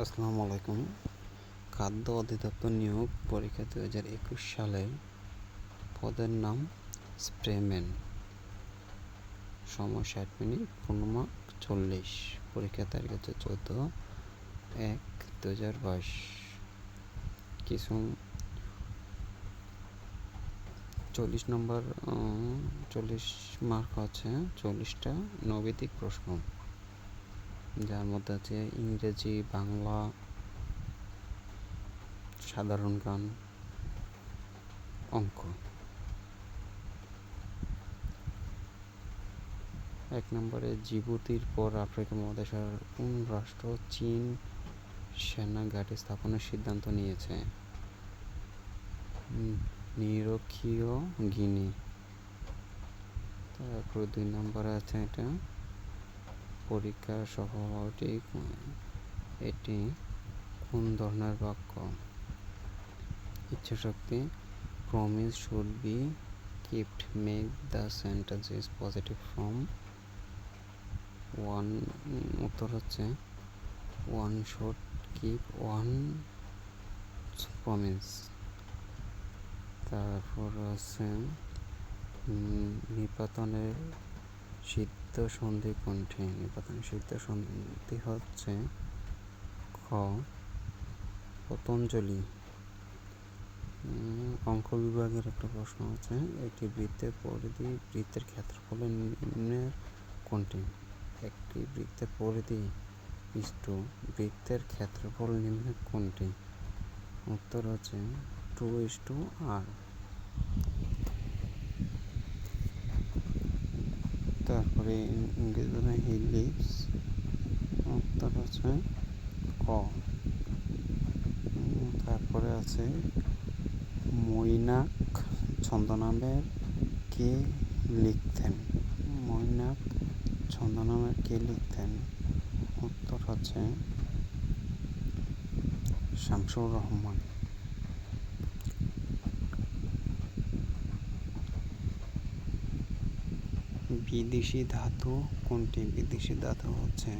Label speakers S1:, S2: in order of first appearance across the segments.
S1: আসসালামু আলাইকুম। খাদ্য অধিদপ্তর নিয়োগ পরীক্ষা দু হাজার একুশ সালের পদের নাম স্প্রেম্যান সময় ষাট মিনিট পূর্ণমাক চল্লিশ। পরীক্ষার তারিখ হচ্ছে চোদ্দ এক দু হাজার বাইশ। কিছু চল্লিশ নম্বর চল্লিশ মার্ক আছে চল্লিশটা নৈবেদিক প্রশ্ন। যার মধ্যে আছে ইংরেজি, বাংলা, সাধারণ গান, অঙ্ক। এক নম্বরে, জিবুতির পর আফ্রিকা মহাদেশের কোন রাষ্ট্র চীন সেনা ঘাঁটি স্থাপনের সিদ্ধান্ত নিয়েছে। নিরক্ষীয় গিনি। তারপর দুই নম্বরে আছে এটা পরীক্ষা সফলটি এটি কোন ধরনের বাক্য? ইচ্ছাশক্তি promise should be kept make the sentence is positive from one উত্তর হচ্ছে one should keep one promise তারপর আছে নিপাতনের সিদ্ধ সন্ধি কোনটি নিপাতন সিদ্ধ সন্ধি হচ্ছে খ, পতঞ্জলি। অঙ্ক বিভাগের একটা প্রশ্ন আছে। একটি বৃত্তের পরিধি বৃত্তের ক্ষেত্রফলের নিম্নের কোনটি? একটি বৃত্তের পরিধি ইস্টু বৃত্তের ক্ষেত্রফল নিম্নের কোনটি? উত্তর হচ্ছে টু ইস টু আর। তারপরে ইংরেজি হি লিভস আছে ক। তারপরে আছে মৈনাক, ছন্দনামের কে লিখতেন? মৈনাক, ছন্দনামের কে লিখতেন? উত্তর হচ্ছে শামসুর রহমান। বিদেশি ধাতু কোনটি? বিদেশি ধাতু হচ্ছে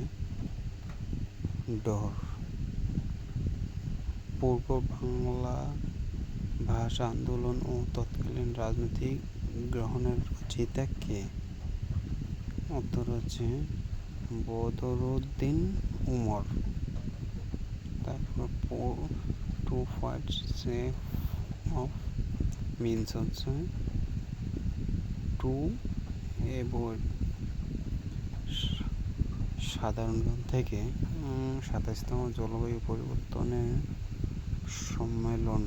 S1: ডর। পূর্ব বাংলা ভাষা আন্দোলন ও তৎকালীন রাজনৈতিক গ্রহণের রচয়িতা কে? উত্তর হচ্ছে বদরুদ্দিন উমর। তারপর to fight shy of means হচ্ছে টু এবং সাধারণ থেকে সাতাশতম জলবায়ু পরিবর্তনের সম্মেলন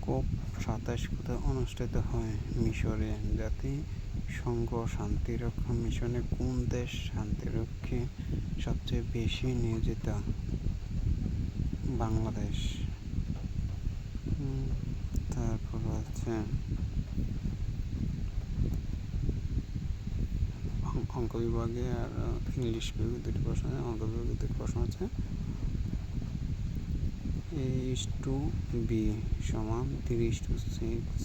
S1: কোপ সাতাশ কোথায় অনুষ্ঠিত হয়? মিশরে জাতিসংঘ শান্তিরক্ষা মিশনে কোন দেশ শান্তিরক্ষী সবচেয়ে বেশি নিয়োজিত? বাংলাদেশ। তারপর আছে অঙ্ক বিভাগে আর ইংলিশ বিভাগে দুটি প্রশ্ন আছে অঙ্ক বিভাগে দুটি প্রশ্ন আছে। এ ইস টু বি সমান তিরিশ টু সিক্স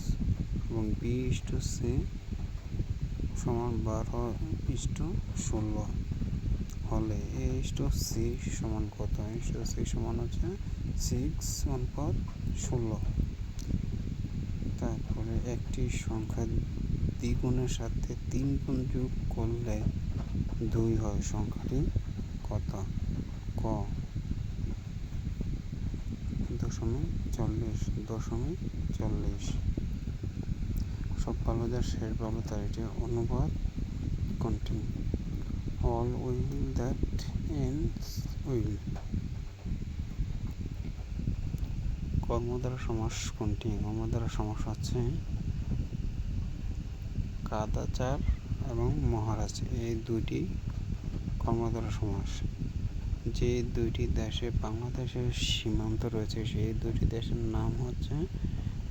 S1: এবং বি ইস টু সি সমান বারো ইস টু ষোলো। হলে এ ইস টু সি সমান কত? ইস টু সি সমান হচ্ছে সিক্স অনুপাত ষোলো। তারপরে একটি সংখ্যা দ্বিগুণের সাথে তিন গুণ যোগ করলে দুই হয় সংখ্যাটি কত? ক। দশমিক চল্লিশ দশমিক চল্লিশ। সব ভালো শেষ ভালো তার এটি অনুবাদ কোনটি all well that ends well কর্মদ্বারা সমাস কোনটি কর্মদ্বারা সমাস হচ্ছে কাদাচার এবং মহারাজ, এই দুটি কর্মধারা সমাস। যে দুইটি দেশে বাংলাদেশের সীমান্ত রয়েছে, সেই দুটি দেশের নাম হচ্ছে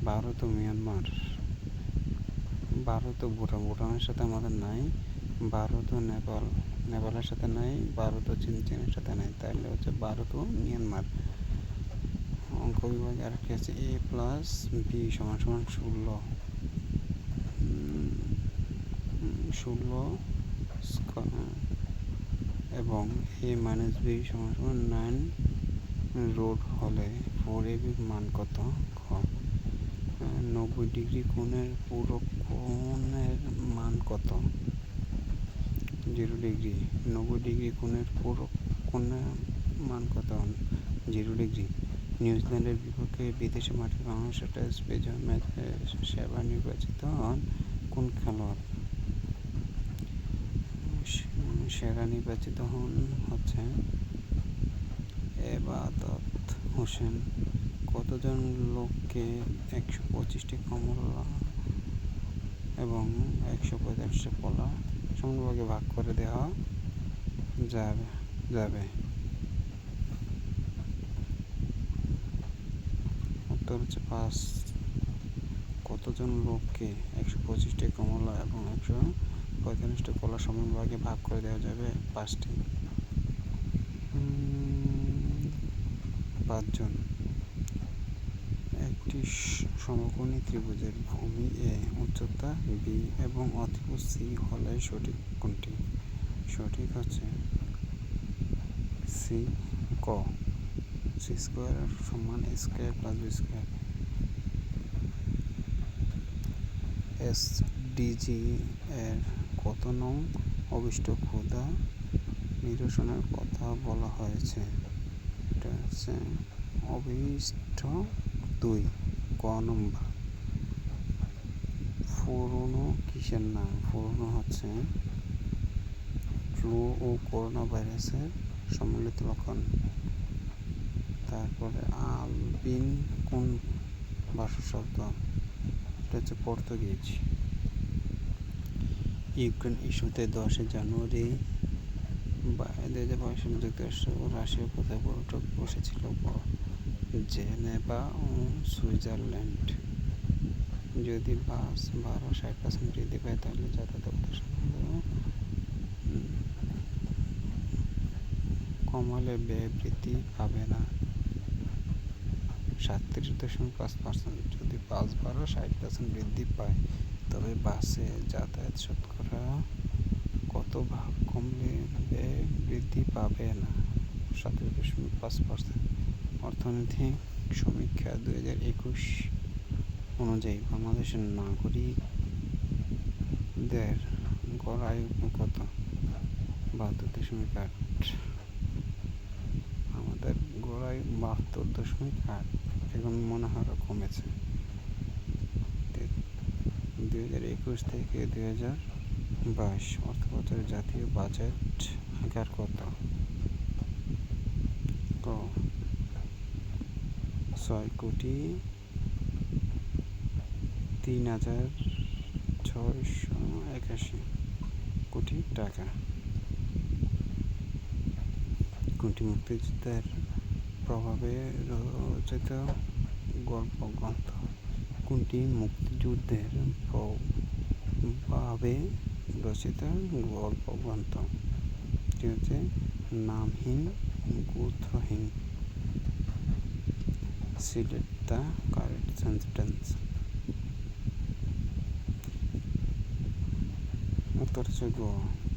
S1: ভারত ও মিয়ানমার। ভারত ও ভুটান, ভুটানের সাথে আমাদের নাই, ভারত ও নেপাল, নেপালের সাথে নাই, ভারত ও চীন চীনের সাথে নাই, তাহলে হচ্ছে ভারত ও মিয়ানমার। অঙ্ক বিভাগে আরেকটি আছে, এ প্লাস বি সমান সমান ষোলো। ষোলো এবং এ মাইনাস বি সমান সমান নাইন রোড হলে ফোর এবির মান কত? নব্বই ডিগ্রি কোণের পুরো কোণের মান কত? জিরো ডিগ্রি নব্বই ডিগ্রি কোণের পুরো কোণের মান কত? জিরো ডিগ্রি নিউজিল্যান্ডের বিপক্ষে বিদেশি মাঠে বাংলাদেশের টেস্ট ম্যাচে সেবা নির্বাচিত হন কোন খেলোয়াড়? সেরা নির্বাচিত হন হচ্ছেন এবাদত হোসেন। কতজন লোককে একশো পঁচিশটি কমলা এবং একশো পঁয়তাল্লিশটি কলা সমানভাগে ভাগ করে দেওয়া যাবে যাবে? উত্তর হচ্ছে পাঁচ। কতজন লোককে একশো পঁচিশটি কমলা এবং একশো পঁয়তাল্লিশটি কলা সমানভাগে ভাগ করে দেওয়া যাবে পাঁচটি। পাঁচজন। একটি সমকোণী ত্রিভুজের ভূমি এ, উচ্চতা বি এবং অতিভুজ সি হলে সঠিক কোনটি? সঠিক হচ্ছে সি ক। সি স্কোয়ার সমান square plus B square. S DG এর কত নং অবিষ্ট ক্ষুদা নিরসনের কথা বলা হয়েছে। এটা হচ্ছে অবিষ্ট দুই, ক নম্বর। পুরনো কিসের নাম? পুরনো হচ্ছে ফ্লু ও করোনা ভাইরাসের সম্মিলিত লক্ষণ। তারপরে আলবিন কোন ভাষা শব্দ? এটা হচ্ছে পর্তুগিজ। ইউক্রেন ইস্যুতে দশই জানুয়ারি দু হাজার বাইশ সালে যুক্তরাষ্ট্র ও রাশিয়ার কোথায় বৈঠক বসেছিল জেনেভা ও সুইজারল্যান্ড। যদি বাস ভাড়া ষাট পার্সেন্ট বৃদ্ধি পায়, তাহলে যাতায়াত কমালে ব্যয় বৃদ্ধি পাবে না। সাতত্রিশ দশমিক পাঁচ পার্সেন্ট যদি বাস ভাড়া ষাট পার্সেন্ট বৃদ্ধি পায় তবে বাসে যাতায়াত শতকরা কত ভাগ কমলে ব্যয় বৃদ্ধি পাবে না? সাতত্রিশ দশমিক পাঁচ পার্সেন্ট অর্থনৈতিক সমীক্ষা দু হাজার একুশ অনুযায়ী বাংলাদেশের নাগরিকদের গড় আয়ু কত? বাহাত্তর দশমিক আট। আমাদের গড় আয়ু বাহাত্তর দশমিক আট। এখন মনে হয় কমেছে। দুই হাজার একুশ থেকে দুই হাজার বাইশ অর্থ বছরে জাতীয় বাজেট আকার কত? ক। ছয় কোটি তিন হাজার ছয়শো একাশি কোটি টাকা। কোনটি মুক্তিযুদ্ধের প্রভাবে রচিত গল্প, গ্রন্থ কোনটি মুক্তিযুদ্ধের প্রভাবে রচিত গল্প গ্রন্থ? হচ্ছে নামহীন গোত্রহীন select দ্য correct sentence উত্তর হচ্ছে গ।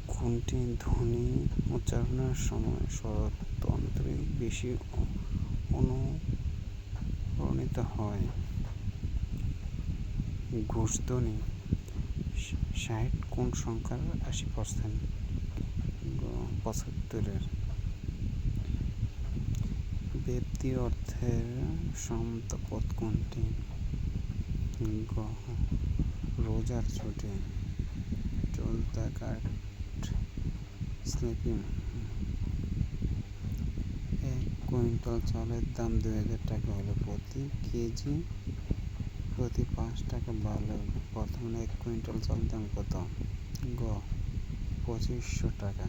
S1: কোনটি ধ্বনি উচ্চারণের সময় স্বরতন্ত্রে বেশি অনুপ্রাণিত হয়? ঘোষধ্বনি ষাট কোন সংখ্যার আশি পার্সেন্ট পঁচাত্তরের। ব্যক্তি অর্থের সম্পদ কোনটি? গ, রোজার ছুটি, চলতা কাঠ, স্লিপিং। এক কুইন্টাল চালের দাম দুই হাজার টাকা হলে প্রতি কেজি প্রতি পাঁচ টাকা বাড়লে বর্তমানে এক কুইন্টাল চালের দাম কত? গ পঁচিশশো টাকা।